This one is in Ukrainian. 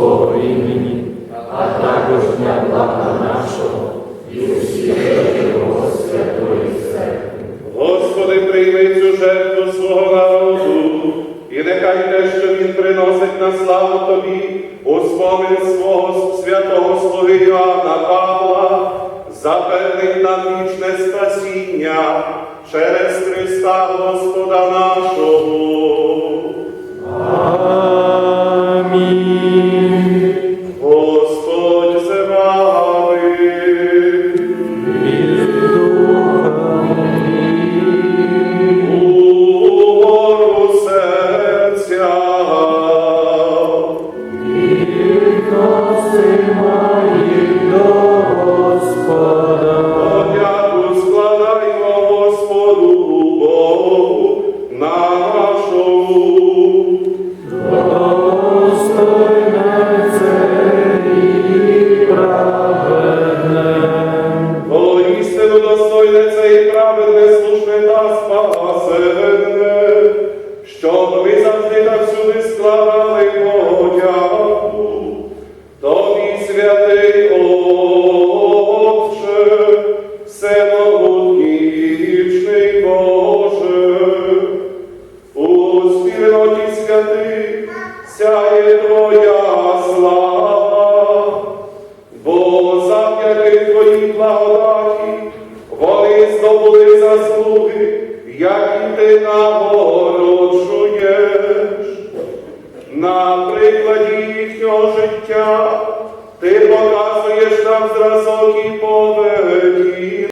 свого імені, а також для блага нашого і усієї Його святої церкви. Господи, прийми цю жертву свого народу, і нехай те, що він приносить на славу Тобі, у спомин свого святого слуги Іоанна Павла, запевнить нам вічне спасіння через Христа Господа нашого. Щоб ми завжди та всюди складали спільноті святих сяє Твоя слава, бо завдяки Твоїй благодаті вони здобули заслуги, як і ти нагороджуєш. На прикладі їхнього життя ти показуєш нам зразок і поведінку.